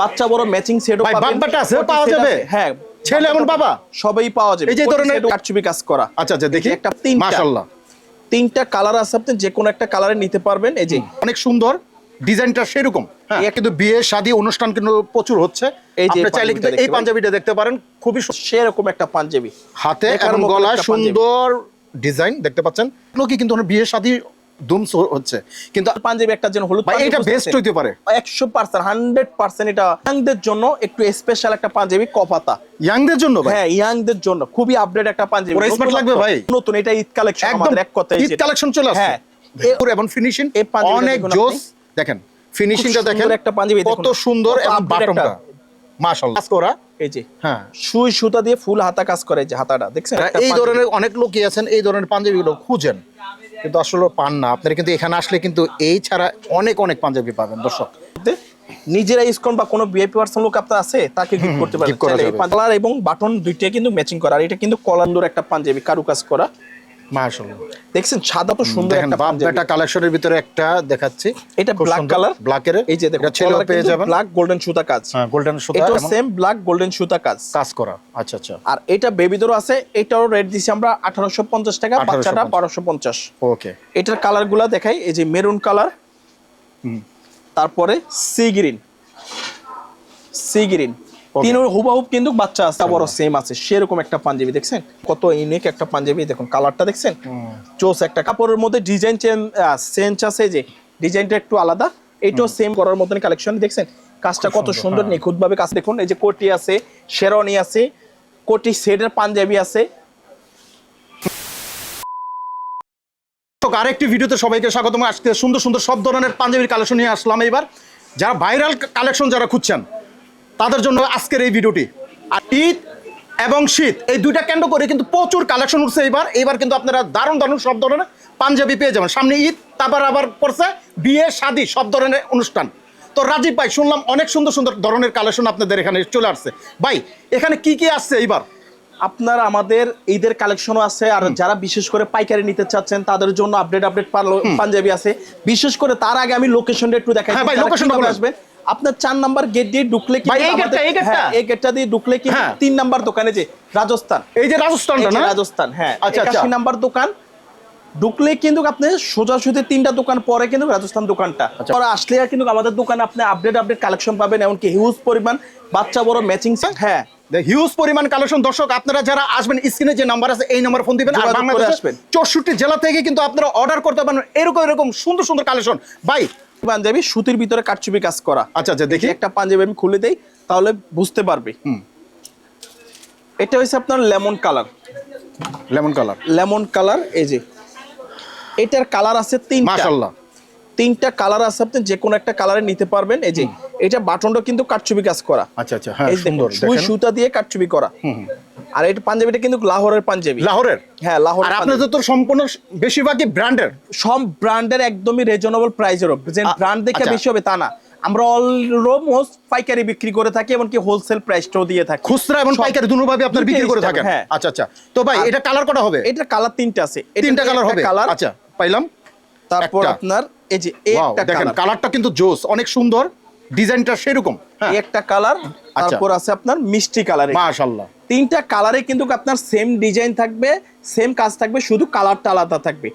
বাচ্চা বড় ম্যাচিং সেটও ভাই, পাবেন। বাম্পারটা আছে? পাওয়া যাবে? হ্যাঁ। ছেলে এমন বাবা? সবই পাওয়া যাবে। এই যে ধরনের- কারচুপি কাজ করা। আচ্ছা আচ্ছা দেখি। একটা তিনটা। মাশাআল্লাহ। তিনটা কালার আছে আপনি যে কোনো একটা কালারে নিতে পারবেন। এই যে অনেক সুন্দর ডিজাইনটা সেরকম। হ্যাঁ কিন্তু বিয়ে শাদী অনুষ্ঠান কিন্তু প্রচুর হচ্ছে। এই যে আপনি চাইলে কিন্তু এই পাঞ্জাবিটা দেখতে পারেন। খুবই সেরকম একটা পাঞ্জাবি। হাতে এবং গলায় সুন্দর ডিজাইন দেখতে পাচ্ছেন। কি কিন্তু বিয়ে শাদী দুম হচ্ছে। কিন্তু পাঞ্জাবি একটা যেন হলুদ এটা বেস্ট হইতে পারে। একশো পার্সেন্ট হান্ড্রেড পার্সেন্ট এটা ইয়াংদের জন্য একটু স্পেশাল একটা পাঞ্জাবি কপাতা। ইয়াংদের জন্য হ্যাঁ ইয়াংদের জন্য। খুবই আপডেট একটা পাঞ্জাবি। লাগবে ভাই। নতুন এটা ঈদ কালেকশন একদম এক কথায় ঈদ কালেকশন চলে আসছে। হ্যাঁ এবং ফিনিশিং অনেক জোস। দেখেন ফিনিশিংটা দেখেন একটা পাঞ্জাবি কত সুন্দর এবং বাটনটা। মাশাআল্লাহ। কাজ করা। এই যে হ্যাঁ। সুই সুতা দিয়ে ফুল হাতা কাজ করে যে হাতাটা দেখছেন? এই ধরনের অনেক লোকই আছেন এই ধরনের পাঞ্জাবিগুলো খুঁজেন। কিন্তু আসলে পান না। আপনারা কিন্তু এখানে আসলে কিন্তু এই ছাড়া অনেক অনেক পাঞ্জাবি পাবেন দর্শক। নিজেরা ইস্কন বা কোনো ভিআইপি পার্সন লোক আপনার আছে তাকে গিফট করতে পারেন। কালার এবং বাটন দুইটা কিন্তু ম্যাচিং করা। আর এটা কিন্তু কলান্দর একটা পাঞ্জাবি কারুকাজ করা। মাশাআল্লাহ দেখছেন সাদা তো সুন্দর একটা বাপ বেটা কালেকশনের ভিতরে একটা দেখাচ্ছি। এটা ব্ল্যাক কালার ব্ল্যাকের এই যে দেখুন এটা ছেলেও পেয়ে যাবেন। ব্ল্যাক গোল্ডেন সুতা কাজ। হ্যাঁ গোল্ডেন সুতা এবং সেম ব্ল্যাক গোল্ডেন সুতা কাজ। কাজ করা। আচ্ছা আচ্ছা। আর এটা বেবিদেরও আছে এটাও রেট দিছি আমরা আঠারোশো পঞ্চাশ টাকা 1850 বাচ্চাটা বারোশো পঞ্চাশ। ওকে এটার কালারগুলা দেখাই এই যে মেরুন কালার তারপরে সি গ্রিন সি গ্রিন তিনের হুবাহুব কিন্তু বাচ্চা আছে। বড় সেম আছে। সেরকম একটা পাঞ্জাবি দেখছেন? কত ইউনিক একটা পাঞ্জাবি দেখুন কালারটা দেখছেন? চোস একটা কাপড়ের মধ্যে ডিজাইন চেঞ্জ আছে যে ডিজাইনটা একটু আলাদা। এটাও সেম করার মতন কালেকশন দেখছেন? কাজটা কত সুন্দর হ্যাঁ। নিখুঁত ভাবে কাজ দেখুন এই যে কোটি আছে শেরওয়ানি আছে কোটি সেটের পাঞ্জাবি আছে। তো আরেকটি ভিডিওতে সবাইকে স্বাগতম। আজকে সুন্দর সুন্দর সব ধরনের পাঞ্জাবির কালেকশন নিয়ে আসলাম এবার যারা ভাইরাল কালেকশন যারা খুঁজছেন তাদের জন্য আজকের এই ভিডিওটি। আর ঈদ এবং শীত এই দুইটা কেন্দ্র করে কিন্তু প্রচুর কালেকশন উঠছে এবার এবার কিন্তু আপনারা দারুণ দারুণ সব ধরনের পাঞ্জাবি পেয়ে যাবেন। সামনে ঈদ তারপর আবার পড়ছে বিয়ে শাদী সব ধরনের অনুষ্ঠান। তো রাজীব ভাই শুনলাম অনেক সুন্দর সুন্দর ধরনের কালেকশন আপনাদের এখানে চলে আসছে। ভাই এখানে কি কি আসছে এইবার? আপনার আমাদের ঈদের কালেকশনও আছে আর যারা বিশেষ করে পাইকারি নিতে চাচ্ছেন তাদের জন্য আপডেট আপডেট পাঞ্জাবি আছে। বিশেষ করে তার আগে আমি লোকেশনটা একটু দেখাই হ্যাঁ ভাই, তারা location টা কীভাবে বলেন। আসবেন আপনার চার নাম্বার গেট দিয়ে ঢুকলে ভাই, এই গেটটা? হ্যাঁ, দিয়ে ঢুকলে কিন্তু হ্যাঁ। তিন নাম্বার দোকানে যে রাজস্থান এই যে এই রাজস্থানটা যে না রাজস্থান হ্যাঁ আচ্ছা, আচ্ছা। নাম্বার দোকান ঢুকলে কিন্তু আপনি সোজাসুজি তিনটা দোকান পরে কিন্তু রাজস্থান দোকানটা আচ্ছা। পরে আসলে কিন্তু আমাদের দোকানে আপনি আপডেট আপডেট কালেকশন পাবেন এমনকি হিউজ পরিমাণ বাচ্চা বড় ম্যাচিং হ্যাঁ হিউজ পরিমাণ কালেকশন দর্শক আপনারা যারা আসবেন স্ক্রিনে যে নাম্বার আছে এই নাম্বার ফোন দিবেন আর করে আসবেন। চৌষট্টি জেলা থেকে কিন্তু আপনারা অর্ডার করতে পারেন এরকম এরকম সুন্দর সুন্দর কালেকশন ভাই পাঞ্জাবি সুতির ভিতরে কাটচুপি কাজ করা। আচ্ছা আচ্ছা দেখি। একটা পাঞ্জাবি আমি খুলে দেই তাহলে বুঝতে পারবে। এটা হচ্ছে আপনার lemon colour. Lemon colour. Lemon colour এই যে। এটার কালার আছে তিনটা। মাশাআল্লাহ। তিনটা কালার আছে আপনি যে কোনো একটা কালারে নিতে পারবেন এই যে। এটা বাটনটা কিন্তু কাটচুপি কাজ করা। আচ্ছা আচ্ছা হ্যাঁ সুন্দর সুই সুতা দিয়ে কাটচুপি করা। আর এটা পাঞ্জাবিটা কিন্তু লাহোরের পাঞ্জাবি। লাহোরের? হ্যাঁ আর লাহোরের পাঞ্জাবি। আপনাদের তো সম্পূর্ণ বেশিরভাগই ব্র্যান্ডের। সব ব্র্যান্ডের একদমই রিজনেবল প্রাইসের যে ব্র্যান্ড দেখে আচ্ছা। বেশি হবে তা না। আমরা অলমোস্ট পাইকারি বিক্রি করে থাকি এমনকি হোলসেল প্রাইসটাও দিয়ে থাকি। খুচরা এবং পাইকারি দুটোভাবে আপনারা বিক্রি করে থাকেন? হ্যাঁ। আচ্ছা আচ্ছা। তো ভাই এটা কালার কটা হবে? এটার কালার তিনটা আছে। এটা তিনটা কালার হবে? কালার আচ্ছা পাইলাম। তারপর আপনার এই যে একটা দেখেন কালারটা কিন্তু জোস। অনেক সুন্দর। ডিজাইনটা সেরকম। হ্যাঁ। একটা কালার আচ্ছা। তারপর আছে আপনার মিষ্টি কালার মাশাআল্লাহ। তিনটা কালারে কিন্তু আপনার সেম ডিজাইন থাকবে সেম কাজ থাকবে শুধু কালারটা আলাদা থাকবে।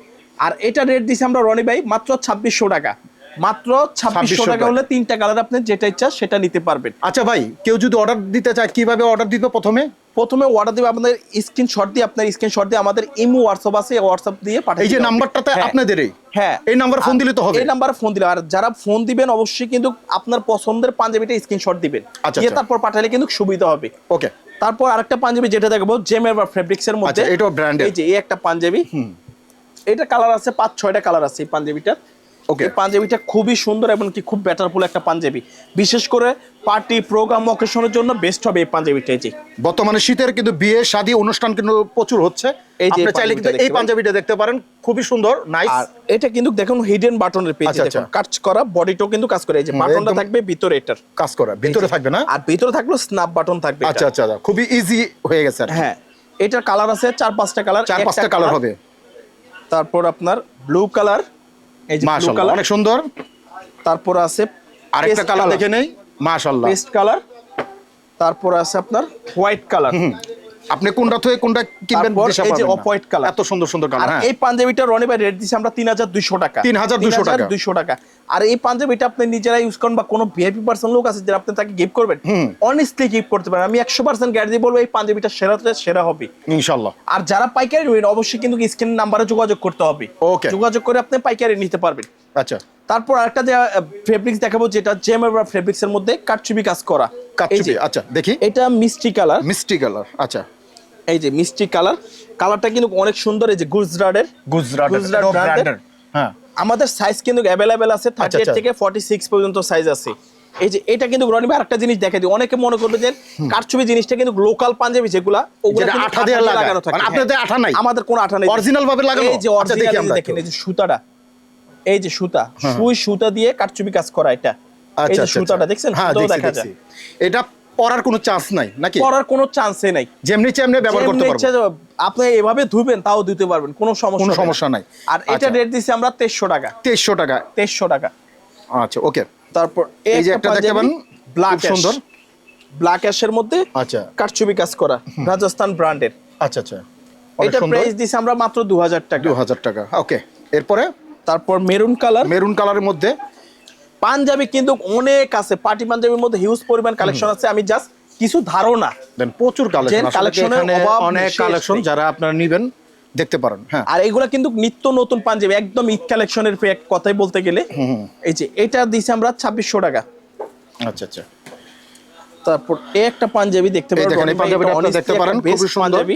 আর এটা রেট দিছি আমরা রনি ভাই মাত্র ছাব্বিশশো টাকা। মাত্র ছাব্বিশশো টাকা হলে তিনটা কালার আপনি যেটা ইচ্ছা সেটা নিতে পারবেন। আচ্ছা ভাই কেউ যদি অর্ডার দিতে চায় কীভাবে অর্ডার দিবে প্রথমে? প্রথমে অর্ডার দিবে আপনাদের স্ক্রিনশট দিয়ে আপনার স্ক্রিনশট দিয়ে আমাদের ইমো হোয়াটসঅ্যাপ আছে হোয়াটসঅ্যাপ দিয়ে পাঠিয়ে এই যে। নাম্বারটাতে হ্যাঁ। আপনাদেরই? হ্যাঁ। এই নাম্বার ফোন দিলে তো হবে। এই নাম্বারে ফোন দিলে আর যারা ফোন দিবেন অবশ্যই কিন্তু আপনার পছন্দের পাঞ্জাবিটা স্ক্রিনশট দিবেন। আচ্ছা, আচ্ছা। তারপর পাঠালে কিন্তু সুবিধা হবে। ওকে তারপর আরেকটা পাঞ্জাবি যেটা দেখব জেমের বা ফেব্রিক্স এর মধ্যে। আচ্ছা, এটাও ব্র্যান্ড এই যে এই একটা পাঞ্জাবি। এটা কালার আছে পাঁচ ছয়টা কালার আছে এই পাঞ্জাবিটা এই পাঞ্জাবিটা খুবই সুন্দর এবং কি খুব বেটারফুল একটা পাঞ্জাবি। বিশেষ করে পার্টি প্রোগ্রাম অকেশনের জন্য বেস্ট হবে এই পাঞ্জাবিটা এই বর্তমানে শীতের কিন্তু বিয়ে শাদী অনুষ্ঠান কিন্তু প্রচুর হচ্ছে। এই যে আপনি চাইলে কিন্তু এই পাঞ্জাবিটা দেখতে পারেন। খুবই সুন্দর নাইস আর এটা কিন্তু দেখুন হিডেন বাটনের পেজ দেখুন। আচ্ছা। কাজ করা বডিটাও কিন্তু কাজ করে এই যে বাটনটা থাকবে ভিতরে এটার। কাজ করা ভিতরে থাকবে না? আর ভিতরে থাকল স্ন্যাপ বাটন থাকবে আচ্ছা আচ্ছা আচ্ছা, খুবই ইজি হয়ে গেছে হ্যাঁ এটার কালার আছে চার পাঁচটা কালার চার পাঁচটা কালার হবে। তারপর আপনার ব্লু কালার এই যে মাশাআল্লাহ অনেক সুন্দর। তারপর আছে আরেকটা কালার দেখে নেই? মাশাল্লাহ। পেস্ট কালার তারপর আছে আপনার হোয়াইট কালার আপনি কোনটা থেকে কোনটা কিনবেন এই যে পাবেন না। off-white এত সুন্দর সুন্দর কালার হ্যাঁ। এই পাঞ্জাবিটা রনি ভাই রেট দিচ্ছি আমরা তিন হাজার দুইশো টাকা। 3,200 টাকা। দুইশো টাকা। আর এই পাঞ্জাবিটা আপনি নিজেরা ইউজ করেন বা কোনো ভিআইপি পার্সন লোক আছে যারা আপনি তাকে গিফট করবেন অনেস্টলি গিফট করতে পারেন। আমি একশো পার্সেন্ট গ্যারান্টি বলব এই পাঞ্জাবিটা সেরাতে সেরা হবে ইনশাল্লাহ। আর যারা পাইকারি নেবেন অবশ্যই কিন্তু স্ক্রিন নাম্বারে যোগাযোগ করতে হবে। ওকে যোগাযোগ করে আপনি পাইকারি নিতে পারবেন। আচ্ছা। তারপর আরেকটা যে ফেব্রিক্স দেখাবো যেটা জেম ফেব্রিক্স এর মধ্যে কাটচুবি কাজ করা। যে আচ্ছা দেখি। এটা মিষ্টি কালার মিষ্টি কালার আচ্ছা। এই যে মিষ্টি কালার কালারটা কিন্তু অনেক সুন্দর এই যে গুজরাটের গুজরাট গুজরাট brand-এর। হ্যাঁ। আমাদের সাইজ কিন্তু অ্যাভেলেবেল আছে থার্টি আচ্ছা। থেকে ফর্টি সিক্স পর্যন্ত সাইজ আছে। এই যে এটা কিন্তু রনি ভাই আরেকটা জিনিস দেখা দিই। অনেকে মনে করবে যে কারচুপি জিনিসটা কিন্তু লোকাল পাঞ্জাবি যেগুলা ওগুলা আঠা দিয়ে লাগানো থাকে। মানে আপনাদের হ্যাঁ। আঠা নাই? আমাদের কোনো আঠা নেই। অরিজিনাল ভাবে লাগানো? এই যে আচ্ছা, অরিজিনাল দেখি আমরা দেখেন এই যে সুতাটা। এই যে সুতা সুই সুতা দিয়ে কারচুপি কাজ করা এটা। এই আচ্ছা যে আচ্ছা, সুতাটা আচ্ছা। দেখছেন? হ্যাঁ দেখা যায়। এটা পরার কোনো চান্স নাই নাকি? করার কোনো চান্সে নাই। যেমনি চেমনি ব্যবহার করতে পারব। আপনি এভাবে ধুবেন তাও দিতে পারবেন কোনো সমস্যা কোনো সমস্যা নাই। আর এটা আচ্ছা। রেট দিছি আমরা টাকা। তেইশশো টাকা। তেইশশো টাকা। আচ্ছা ওকে। তারপর এই যে একটা দেখতে পান ব্ল্যাক সুন্দর। ব্ল্যাক অ্যাশের মধ্যে আচ্ছা। কারচুপি কাজ করা রাজস্থান ব্র্যান্ডের। আচ্ছা আচ্ছা। এটা প্রাইস দিছি আমরা মাত্র দু হাজার টাকা। দু হাজার টাকা ওকে। এরপরে? তারপর মেরুন কালার মেরুন কালারের মধ্যে পাঞ্জাবি কিন্তু অনেক আছে। পার্টি পাঞ্জাবির মধ্যে হিউজ পরিমাণ কালেকশন আছে। আমি জাস্ট কিছু ধারণা। দেন প্রচুর কালেকশন অভাব অনেক কালেকশন যারা আপনারা নেবেন দেখতে পারেন হ্যাঁ। আর এগুলা কিন্তু নিত্য নতুন পাঞ্জাবি একদম ঈদ কালেকশনের এক কথাই বলতে গেলে। এই যে এটা দিছি আমরা ছাব্বিশশো টাকা। আচ্ছা আচ্ছা। তারপর এই একটা পাঞ্জাবি দেখতে পারেন এই পাঞ্জাবিটা দেখতে পারেন, খুবই সুন্দর। পাঞ্জাবি।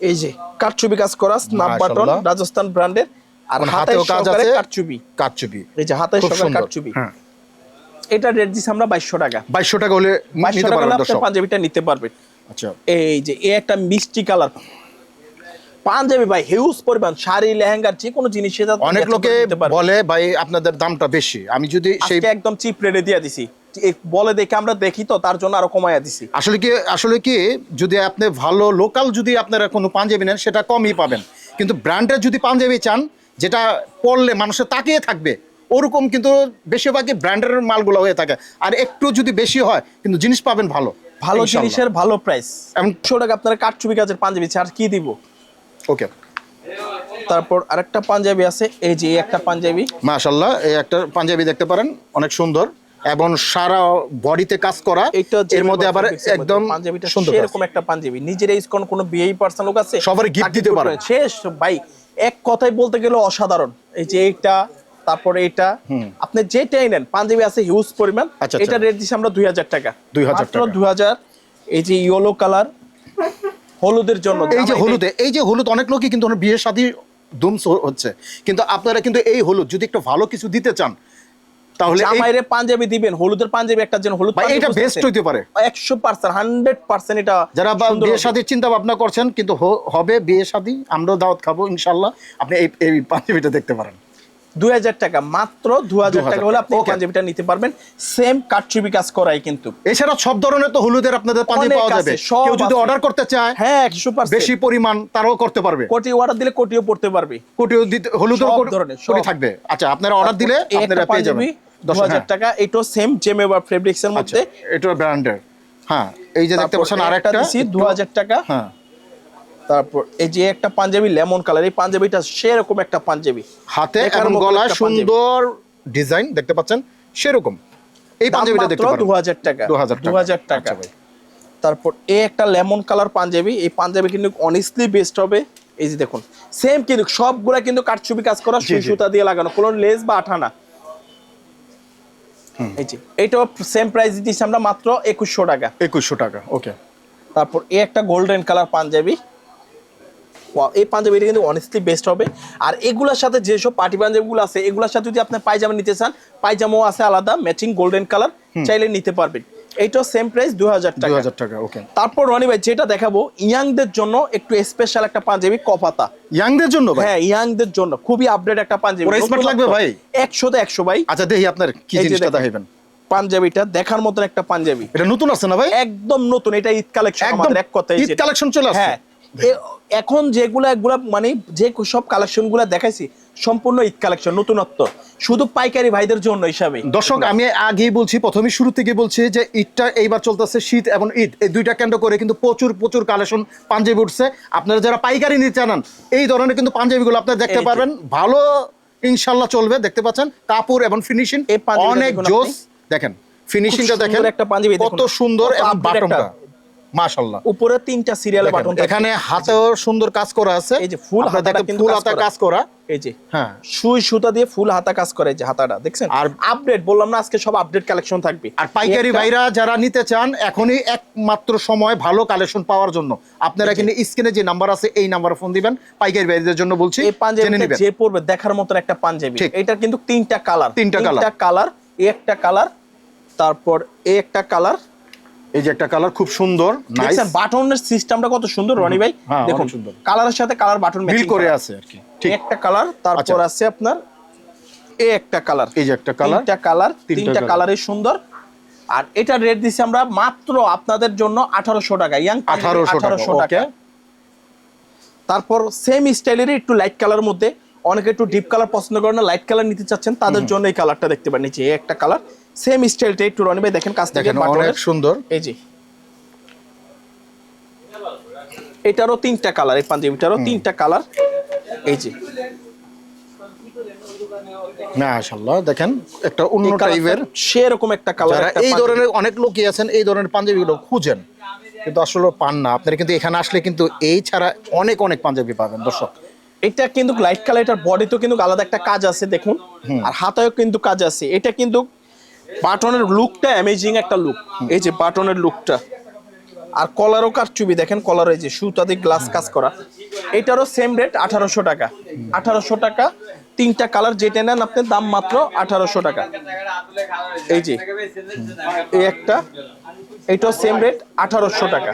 এই যে কারচুবি কাজ করা স্ন্যাপ বাটন রাজস্থান ব্র্যান্ডের আর হাতে কাজ আছে কারচুবি কাচ্চুপি এই যে হাতে খুব সুন্দর। কারচুবি হ্যাঁ। এটা রেট দিছি আমরা বাইশশো টাকা। বাইশশো টাকা হলে বাইশশো টাকা হলে আপনি পাঞ্জাবিটা নিতে পারবেন আচ্ছা। এই যে এই একটা মিষ্টি কালার। পাঞ্জাবি ভাই হিউজ পরিমাণ। শাড়ি লেহেঙ্গার যে কোনো জিনিস অনেক লোকে। বলে ভাই আপনাদের দামটা বেশি। আমি যদি সেই একদম চিপ রেটে দিয়ে দিছি। বলে দেখে আমরা দেখি তো তার জন্য আরও কমাইয়া দিছি। আসলে কি আসলে কি যদি আপনি ভালো লোকাল যদি আপনারা কোনো পাঞ্জাবি নেন সেটা কমই পাবেন। কিন্তু ব্র্যান্ডের যদি পাঞ্জাবি চান যেটা পরলে মানুষের তাকিয়ে থাকবে ওরকম কিন্তু বেশিরভাগই ব্র্যান্ডের মালগুলো হয়ে থাকে। আর একটু যদি বেশি হয় কিন্তু জিনিস পাবেন ভালো। ভালো জিনিসের ভালো প্রাইস একশো টাকা আপনারা কাঠচুবি কাজের পাঞ্জাবি ছাড় কি দিব? ওকে। তারপর আরেকটা পাঞ্জাবি আছে এই যে এই একটা পাঞ্জাবি। মাশাল্লাহ এই একটা পাঞ্জাবি দেখতে পারেন অনেক সুন্দর। এবং সারা বডিতে কাজ করা এর মধ্যে আবার একদম পাঞ্জাবিটা সুন্দর এরকম একটা পাঞ্জাবি। নিজের এই কোন কোনো বিয়ে পার্সন লোক আছে সবারই গিফট দিতে পারে। শেষ ভাই এক কথায় বলতে গেলে অসাধারণ। এই যে এইটা তারপরে এটা আপনি যেটাই নেন পাঞ্জাবি আছে হিউজ পরিমাণ। আচ্ছা, এটা আচ্ছা। রেট দিচ্ছি আমরা দুই হাজার টাকা। 2000 মাত্র টাকা। দুই হাজার। এই যে ইয়েলো কালার হলুদের জন্য এই যে হলুদে এই যে হলুদ অনেক লোকই কিন্তু অনেক বিয়ে শাদী ধুম হচ্ছে। কিন্তু আপনারা কিন্তু এই হলুদ যদি একটু ভালো কিছু দিতে চান তাহলে জামাইরে পাঞ্জাবি দিবেন হলুদের পাঞ্জাবি একটা যেন হলুদ এটা best হইতে পারে। একশো পার্সেন্ট হান্ড্রেড পার্সেন্ট এটা যারা বিয়ে। শাদীর চিন্তা ভাবনা করছেন কিন্তু হবে বিয়ে শাদী আমরাও দাওয়াত খাব ইনশাল্লাহ আপনি এই এই পাঞ্জাবিটা দেখতে পারেন। দুই হাজার টাকা মাত্র দু হাজার টাকা হলে আপনি পাঞ্জাবিটা নিতে পারবেন সেম কাটচুবি কাজ করাই কিন্তু। এছাড়া সব ধরনের তো হলুদের আপনাদের পাঞ্জাবি পাওয়া যাবে। কেউ যদি অর্ডার করতে চায় হ্যাঁ একশো বেশি পরিমাণ তারাও করতে পারবে। কোটি অর্ডার দিলে কোটিও পড়তে পারবে। কোটিও দিতে হলুদের কোটি- থাকবে। আচ্ছা আপনারা অর্ডার দিলে আপনারা পেয়ে যাবেন। দশ হাজার। টাকা এটাও সেম জেমেবার ফেব্রিক্স এর আচ্ছা মধ্যে। এটা ব্র্যান্ডের হ্যাঁ এই যে দেখতে পাচ্ছেন আরেকটা। একটা দিছি দু হাজার টাকা। হ্যাঁ। তারপর এই যে একটা পাঞ্জাবি লেমন কালার এই পাঞ্জাবিটা সেরকম একটা পাঞ্জাবি। হাতে এবং গলায় সুন্দর ডিজাইন দেখতে পাচ্ছেন সেরকম। এই পাঞ্জাবিটা দেখতে দু হাজার টাকা। 2000 দু হাজার টাকা। আচ্ছা ভাই। তারপর এই একটা লেমন কালার পাঞ্জাবি এই পাঞ্জাবি কিন্তু অনেস্টলি বেস্ট হবে। এই যে দেখুন সেম কিন্তু সবগুলা কিন্তু কাঠছবি কাজ করা সুই সুতা দিয়ে লাগানো কোনো লেস বা আঠা না। এই যে এইটাও সেম প্রাইস দিচ্ছি আমরা মাত্র একুশশো টাকা। একুশশো টাকা ওকে তারপর এই একটা গোল্ডেন কালার পাঞ্জাবি। এই পাঞ্জাবিটা কিন্তু অনেস্টলি বেস্ট হবে। আর এগুলোর সাথে যেসব পার্টি পাঞ্জাবিগুলো আছে এগুলোর সাথে যদি আপনি পায়জামা নিতে চান পায়জামাও আছে আলাদা ম্যাচিং গোল্ডেন কালার চাইলে নিতে পারবেন। এইটাও সেম প্রাইস দু হাজার দুই টাকা হাজার টাকা ওকে তারপর রনি ভাই যেটা দেখাবো ইয়াংদের জন্য একটু স্পেশাল একটা পাঞ্জাবি কপাতা। ইয়াংদের জন্য ভাই? হ্যাঁ ইয়াংদের জন্য। খুবই আপডেট একটা পাঞ্জাবি। Smart লাগবে ভাই? একশোতে একশো ভাই। আচ্ছা দেখি আপনার কি জিনিসটা দেখেন। দেখাইবেন। পাঞ্জাবিটা দেখার মতন একটা পাঞ্জাবি। এটা নতুন আছে না ভাই? একদম নতুন এটা ঈদ কালেকশন আমাদের এক কথায় ঈদ collection চলে আসছে? হ্যাঁ এখন যেগুলা এগুলা মানে যে সব কালেকশনগুলো দেখাইছি সম্পূর্ণ ঈদ কালেকশন নতুনত্ব। শুধু পাইকারি ভাইদের জন্য হিসাবে। দর্শক আমি আগেই বলছি প্রথমে শুরু থেকে বলছি যে ঈদটা এইবার চলতেছে শীত এবং ঈদ। এই দুইটা কেন্দ্র করে কিন্তু প্রচুর প্রচুর কালেকশন পাঞ্জাবি উঠছে। আপনারা যারা পাইকারি নিতে চান এই ধরনের কিন্তু পাঞ্জাবিগুলো আপনারা দেখতে পারবেন। ভালো ইনশাল্লাহ চলবে দেখতে পাচ্ছেন। কাপড় এবং ফিনিশিং অনেক জোস। দেখেন ফিনিশিংটা দেখেন একটা পাঞ্জাবি কত সুন্দর এবং বাটনটা উপরে তিনটা সিরিয়াল বাটন এখানে হাতেও সুন্দর কাজ করা আছে। এই যে ফুল ফুল হাতা কাজ করা। এই যে হ্যাঁ। সুই সুতা দিয়ে ফুল হাতা কাজ করে যে হাতাটা দেখছেন? আর আপডেট বললাম না আজকে সব আপডেট কালেকশন থাকবে। আর পাইকারি ভাইরা যারা নিতে চান এখনই একমাত্র সময় ভালো কালেকশন পাওয়ার জন্য। আপনারা কিন্তু স্ক্রিনে যে নাম্বার আছে এই নাম্বারে ফোন দিবেন। পাইকারি ভাইদের জন্য বলছি এই পাঞ্জাবিটা যে পরবে দেখার মতো একটা পাঞ্জাবি। এটা কিন্তু তিনটা কালার তিনটা। কালার এই একটা কালার তারপর এই একটা কালার এই যে একটা কালার খুব সুন্দর নাইস বাটনের সিস্টেমটা কত সুন্দর রনি ভাই? হ্যাঁ, দেখুন। কালারের সাথে কালার বাটন মিল ম্যাচিং করে আছে আর কি ঠিক। একটা কালার তারপর আচ্ছা। আছে আপনার এই একটা কালার এই যে একটা কালার তিনটা কালার তিনটা কালারই সুন্দর। আর এটা রেট দিছি আমরা মাত্র আপনাদের জন্য আঠারোশো টাকা ইয়াং 1800 টাকা, টাকা। তারপর সেম স্টাইলেরই একটু লাইট কালার মধ্যে অনেকে একটু ডিপ কালার পছন্দ করেন না লাইট কালার নিতে চাচ্ছেন তাদের জন্য এই কালারটা দেখতে পারেন নিচে এই একটা কালার সেম স্টাইলটা একটু রনি ভাই দেখেন কাছ থেকে দেখেন অনেক সুন্দর। এই যে। এটারও তিনটা কালার এই পাঞ্জাবিটারও তিনটা কালার। এই যে। মাশাআল্লাহ দেখেন একটা অন্য টাইপের। সেরকম একটা কালার এই ধরনের অনেক লোকই আছেন এই ধরনের পাঞ্জাবিগুলো খুঁজেন কিন্তু আসলে পান না। আপনারা কিন্তু এখানে আসলে কিন্তু এই ছাড়া অনেক অনেক পাঞ্জাবি পাবেন দর্শক। এটা কিন্তু লাইট কালার এটার বডিতেও কিন্তু আলাদা একটা কাজ আছে দেখুন। আর হাতায়ও কিন্তু কাজ আছে। এটা কিন্তু বাটনের লুকটা অ্যামেজিং একটা লুক এই যে বাটনের লুকটা আর কলারও কারচুবি দেখেন কলার এই যে সুতা দিয়ে গ্লাস কাজ করা। এটারও সেম রেট আঠারোশো টাকা। আঠারোশো টাকা তিনটা কালার যেটা নেন আপনি দাম মাত্র আঠারোশো টাকা। এই যে এই একটা এটাও সেম রেট আঠারোশো টাকা।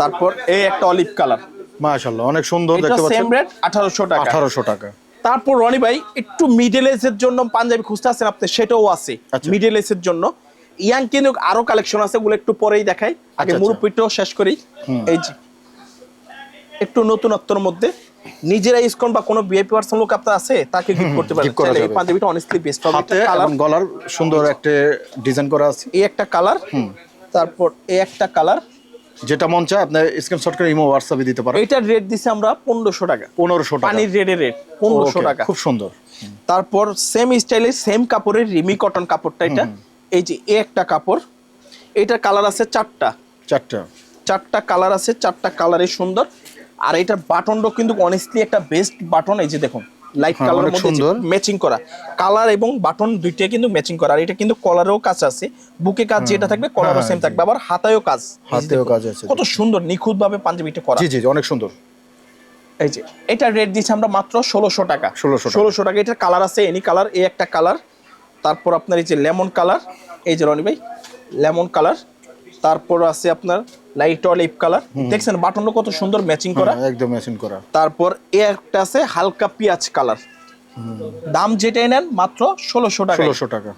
তারপর এই একটা অলিভ কালার মাশাআল্লাহ অনেক সুন্দর দেখতে সেম রেট আঠারোশো টাকা। আঠারোশো টাকা। তারপর রনি ভাই একটু মিডল এজের জন্য পাঞ্জাবি খুঁজতে আছেন আপনি সেটাও আছে আচ্ছা। মিডল এজের জন্য। ইয়াং কিন্তু আরও কালেকশন আছে ওগুলো একটু পরেই দেখাই। আগে আচ্ছা, আচ্ছা। মুরুপিটাও শেষ করি। এই যে একটু নতুনত্বর মধ্যে। নিজেরা ইসকন বা কোনো ভিআইপি পার্সন লোক আপনার আছে তাকে গিফট করতে পারেন। এই পাঞ্জাবিটা অনেস্টলি বেস্ট হবে। হাতে এবং গলার সুন্দর একটা ডিজাইন করা আছে। এই একটা কালার তারপর এই একটা কালার যেটা মন চায় আপনার স্ক্রিনশট করে ইমো হোয়াটসঅ্যাপে দিতে পারেন। এইটার রেট দিছে আমরা পনেরোশো টাকা। পনেরোশো টাকা। পানির রেডের রেট পনেরোশো Okay, টাকা। খুব সুন্দর। তারপর সেম স্টাইলের সেম কাপড়ের রিমি কটন কাপড়টা এটা। এই যে এ একটা কাপড় এটার কালার আছে চারটা। চারটা। চারটা কালার আছে চারটা কালারই সুন্দর। আর এটার বাটনটাও কিন্তু অনেস্টলি একটা বেস্ট বাটন এই যে দেখুন। লাইট হ্যাঁ, মধ্যে সুন্দর। ম্যাচিং করা। কালার এবং বাটন দুইটাই কিন্তু ম্যাচিং করা। আর এটা কিন্তু কলারেও কাজ আছে। বুকে কাজ যেটা থাকবে কলারও হ্যাঁ, সেম থাকবে। আবার হাতায়ও কাজ। হাতেও কাজ আছে। কত সুন্দর নিখুঁত ভাবে পাঞ্জাবিটা করা। জি জি অনেক সুন্দর। এই যে এটা রেট দিচ্ছি আমরা মাত্র ষোলোশো টাকা। 1600 টাকা। ষোলোশো টাকা। এটার কালার আছে এনি কালার এই একটা কালার তারপর আপনার এই যে লেমন কালার এই যে রনি ভাই লেমন কালার তারপর আছে আপনার লাইট অলিভ কালার দেখছেন বাটনটা কত সুন্দর ম্যাচিং করা। একদম মেশিন করা। তারপর এ একটা আছে হালকা পেঁয়াজ কালার দাম যেটাই নেন মাত্র ষোলোশো টাকা ষোলোশো টাকা।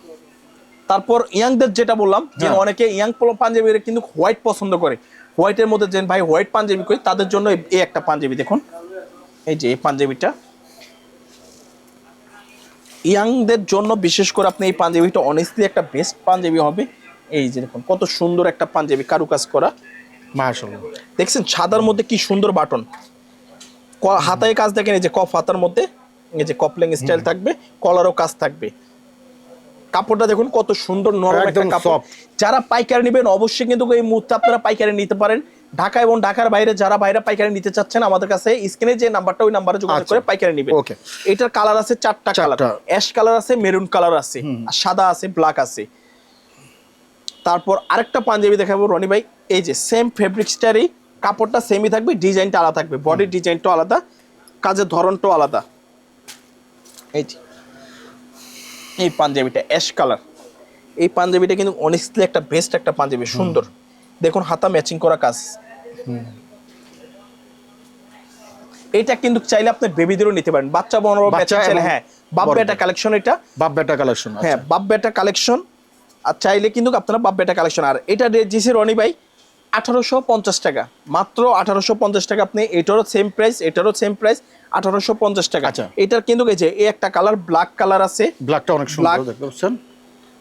তারপর ইয়াংদের যেটা বললাম যে হ্যাঁ। অনেকে ইয়াং পাঞ্জাবি কিন্তু হোয়াইট পছন্দ করে। হোয়াইটের মধ্যে যে ভাই হোয়াইট পাঞ্জাবি করি তাদের জন্য এই একটা পাঞ্জাবি দেখুন। এই যে এই পাঞ্জাবিটা। ইয়াংদের জন্য বিশেষ করে আপনি এই পাঞ্জাবিটা অনেস্টলি একটা বেস্ট পাঞ্জাবি হবে। এই যে দেখুন কত সুন্দর একটা পাঞ্জাবি কারুকাজ করা। মাশাআল্লাহ। দেখছেন সাদার মধ্যে কি সুন্দর বাটন। হাতায় কাজ দেখেন এই যে কফ হাতার মধ্যে এই যে কপলিং স্টাইল থাকবে কলারও কাজ থাকবে। কাপড়টা দেখুন কত সুন্দর নরম একটা কাপড়। যারা পাইকারি নেবেন অবশ্যই কিন্তু এই মুহূর্তে আপনারা পাইকারি নিতে পারেন। ঢাকা এবং ঢাকার বাইরে যারা বাইরে পাইকারি নিতে চাচ্ছেন আমাদের কাছে স্ক্রিনে যে নাম্বারটা ওই নাম্বারে যোগাযোগ আচ্ছা। করে পাইকারি নেবেন। Okay. এটার কালার আছে চারটা কালার। অ্যাশ কালার আছে মেরুন কালার আছে আর সাদা আছে ব্ল্যাক আছে। তারপর আরেকটা পাঞ্জাবি দেখাবো রনি ভাই। এই যে সেম ফেব্রিক্সটারই কাপড়টা সেমই থাকবে ডিজাইনটা আলাদা থাকবে। বডির ডিজাইনটাও আলাদা কাজের ধরনটাও আলাদা। এই যে এই পাঞ্জাবিটা অ্যাশ কালার এই পাঞ্জাবিটা কিন্তু অনেস্টলি একটা বেস্ট একটা পাঞ্জাবি সুন্দর। দেখুন হাতা ম্যাচিং করা কাজ। এটা কিন্তু চাইলে আপনি বেবিদেরও নিতে পারেন। বাচ্চা বড় বাচ্চা হ্যাঁ বাপ বেটা কালেকশন এটা। বাপ বেটা কালেকশন হ্যাঁ বাপ বেটা কালেকশন আর চাইলে কিন্তু আপনারা বাপ বেটা কালেকশন আর এটা রেট দিছে রনি ভাই আঠারোশো পঞ্চাশ টাকা। মাত্র আঠারোশো পঞ্চাশ টাকা আপনি এটারও সেম প্রাইস এটারও সেম প্রাইস আঠারোশো পঞ্চাশ টাকা। আচ্ছা। এটার কিন্তু যে এই একটা কালার ব্ল্যাক কালার আছে। ব্ল্যাকটা অনেক সুন্দর। দেখতে পাচ্ছেন?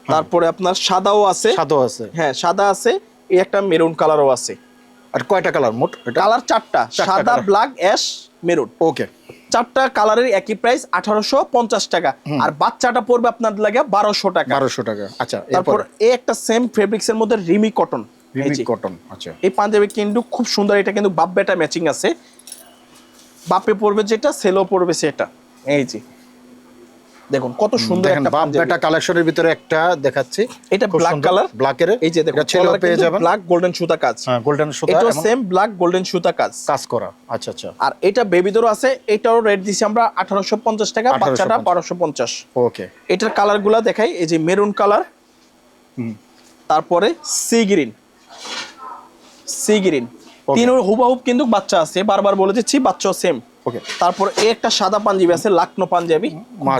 তারপরে আপনার সাদাও আছে। সাদাও আছে। হ্যাঁ সাদা আছে এই একটা মেরুন কালারও আছে। আর কয়টা কালার মোট কালার চারটা। সাদা ব্ল্যাক অ্যাশ মেরুন ওকে চারটা কালারের একই প্রাইস আঠারোশো পঞ্চাশ টাকা। আর বাচ্চাটা পড়বে আপনার লাগে বারোশো টাকা। বারোশো টাকা। আচ্ছা তারপর এই একটা সেম ফেব্রিক্স এর মধ্যে রিমি কটন কটন আচ্ছা। এই পাঞ্জাবি কিন্তু খুব সুন্দর এটা কিন্তু বাপ বেটা ম্যাচিং আছে। বাপে পড়বে যেটা সেলো পড়বে সেটা। এই যে। দেখুন কত সুন্দর একটা বাপ বেটা কালেকশনের ভিতরে একটা দেখাচ্ছি। এটা color। ব্ল্যাকের এই যে দেখুন ছেলেও পেয়ে যাবেন। ব্ল্যাক গোল্ডেন সুতা কাজ। হ্যাঁ গোল্ডেন সুতা এবং সেম ব্ল্যাক গোল্ডেন সুতা কাজ। কাজ করা। আচ্ছা আচ্ছা। আর এটা বেবিদেরও আছে এটাও রেট দিছি আমরা আঠারোশো পঞ্চাশ টাকা বাচ্চাটা বারোশো পঞ্চাশ। ওকে এটার কালারগুলা দেখাই এই যে মেরুন কালার তারপরে sea green sea green Okay. তিন হুবাহুব কিন্তু বাচ্চা আছে বারবার বলে দিচ্ছি বাচ্চাও সেম ওকে তারপর একটা সাদা পাঞ্জাবি আছে লাকনো পাঞ্জাবি।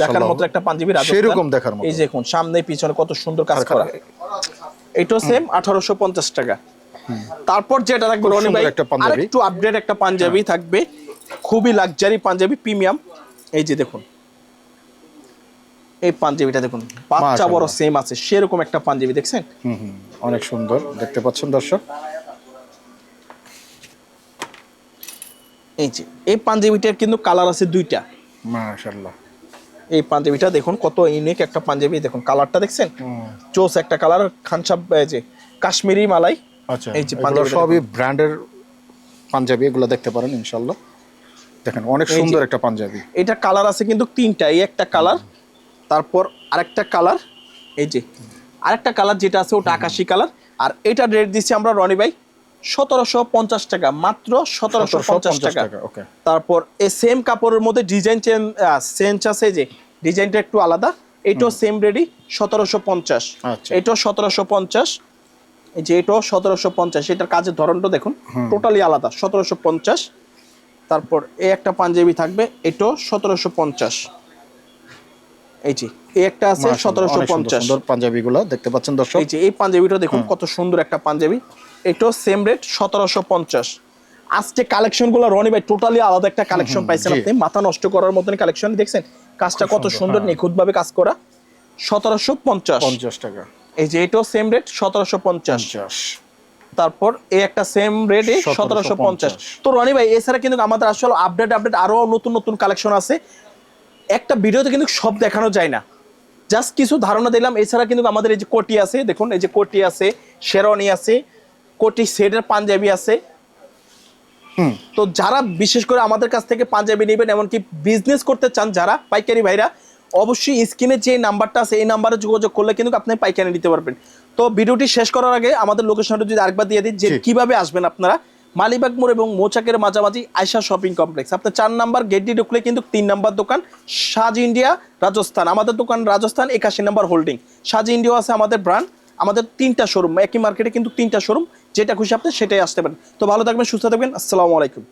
দেখার মতো একটা পাঞ্জাবি সেরকম দেখার মতো। এই দেখুন সামনে পিছনে কত সুন্দর কাজ করা। এটাও সেম আঠারোশো পঞ্চাশ টাকা। তারপর যেটা থাকবে রনি ভাই একটা। হ্যাঁ। আপডেট একটা পাঞ্জাবি থাকবে। খুবই লাক্সারি পাঞ্জাবি প্রিমিয়াম এই যে দেখুন। এই পাঞ্জাবিটা দেখুন বাচ্চা বড় সেম আছে সেরকম একটা পাঞ্জাবি দেখছেন? অনেক সুন্দর দেখতে পাচ্ছেন দর্শক? এই যে এই পাঞ্জাবিটার কিন্তু কালার আছে দুইটা। মাশাআল্লাহ। এই পাঞ্জাবিটা দেখুন কত ইউনিক একটা পাঞ্জাবি। দেখুন কালারটা দেখছেন? চোস একটা কালার খানসাব এই যে কাশ্মীরি মালাই। আচ্ছা এই যে সবই ব্র্যান্ডের পাঞ্জাবি এগুলো দেখতে পারেন ইনশাল্লাহ দেখেন অনেক সুন্দর একটা পাঞ্জাবি। এটা কালার আছে কিন্তু তিনটা এই একটা কালার তারপর আরেকটা কালার এই যে আরেকটা কালার যেটা আছে ওটা আকাশি কালার আর এটা রেট দিচ্ছি আমরা রনি ভাই সতেরোশো পঞ্চাশ টাকা মাত্র সতেরোশো পঞ্চাশ 1750 টাকা. তারপর এই সেম কাপড়ের মধ্যে ডিজাইন চেঞ্জ চেঞ্জ আছে যে ডিজাইনটা একটু আলাদা এটাও সেম রেডি সতেরোশো পঞ্চাশ। আচ্ছা। এটাও সতেরোশো পঞ্চাশ এই যে এটাও সতেরোশো পঞ্চাশ এটার কাজের ধরনটা দেখুন টোটালি আলাদা সতেরোশো পঞ্চাশ। তারপর এই একটা পাঞ্জাবি থাকবে এটাও সতেরোশো পঞ্চাশ। এই যে এই একটা আছে সতেরোশো পঞ্চাশ। পাঞ্জাবিগুলো দেখতে পাচ্ছেন দর্শক। এই যে এই পাঞ্জাবিটা দেখুন কত সুন্দর একটা পাঞ্জাবি। এটাও সেম রেট সতেরোশো পঞ্চাশ। আজকে রনি ভাই টোটালি আলাদা একটা কালেকশন পাইছেন আপনি। মাথা নষ্ট করার মতন কালেকশন দেখছেন? কাজটা কত সুন্দর হ্যাঁ। নিখুঁত ভাবে কাজ করা। সতেরোশো পঞ্চাশ। পঞ্চাশ টাকা। এই যে এটাও সেম রেট সতেরোশো পঞ্চাশ। পঞ্চাশ। তারপর এই একটা সেম রেটে সতেরোশো পঞ্চাশ। তো রনি ভাই এছাড়া কিন্তু আমাদের আসলে আপডেট আপডেট আরও নতুন নতুন কালেকশন আছে। একটা ভিডিওতে কিন্তু সব দেখানো যায় না। জাস্ট কিছু ধারণা দিলাম এছাড়া কিন্তু আমাদের এই যে কোটি আছে দেখুন এই যে কোটি আছে শেরওয়ানি আছে কোটি সেটের পাঞ্জাবি আছে। হুম। তো যারা বিশেষ করে আমাদের কাছ থেকে পাঞ্জাবি নেবেন এমনকি বিজনেস করতে চান যারা পাইকারি ভাইরা অবশ্যই স্ক্রিনে যে নাম্বারটা আছে এই নাম্বারে যোগাযোগ করলে কিন্তু আপনি পাইকারি নিতে পারবেন। তো ভিডিওটি শেষ করার আগে আমাদের লোকেশনটা যদি আরেকবার দিয়ে দিই যে। কীভাবে আসবেন আপনারা মালিবাগ মোড় এবং মোচাকের মাঝামাঝি আয়সা শপিং কমপ্লেক্স। আপনার চার নাম্বার গেটটি ঢুকলে কিন্তু তিন নাম্বার দোকান, সাজ ইন্ডিয়া রাজস্থান। আমাদের দোকান রাজস্থান, একাশি নাম্বার হোল্ডিং। সাজ ইন্ডিয়া আছে আমাদের ব্র্যান্ড আমাদের তিনটা শোরুম একই মার্কেটে কিন্তু তিনটা শোরুম যেটা খুশি আপনি সেটাই আসতে পারেন। তো ভালো থাকবেন, সুস্থ থাকবেন, আসসালামু আলাইকুম।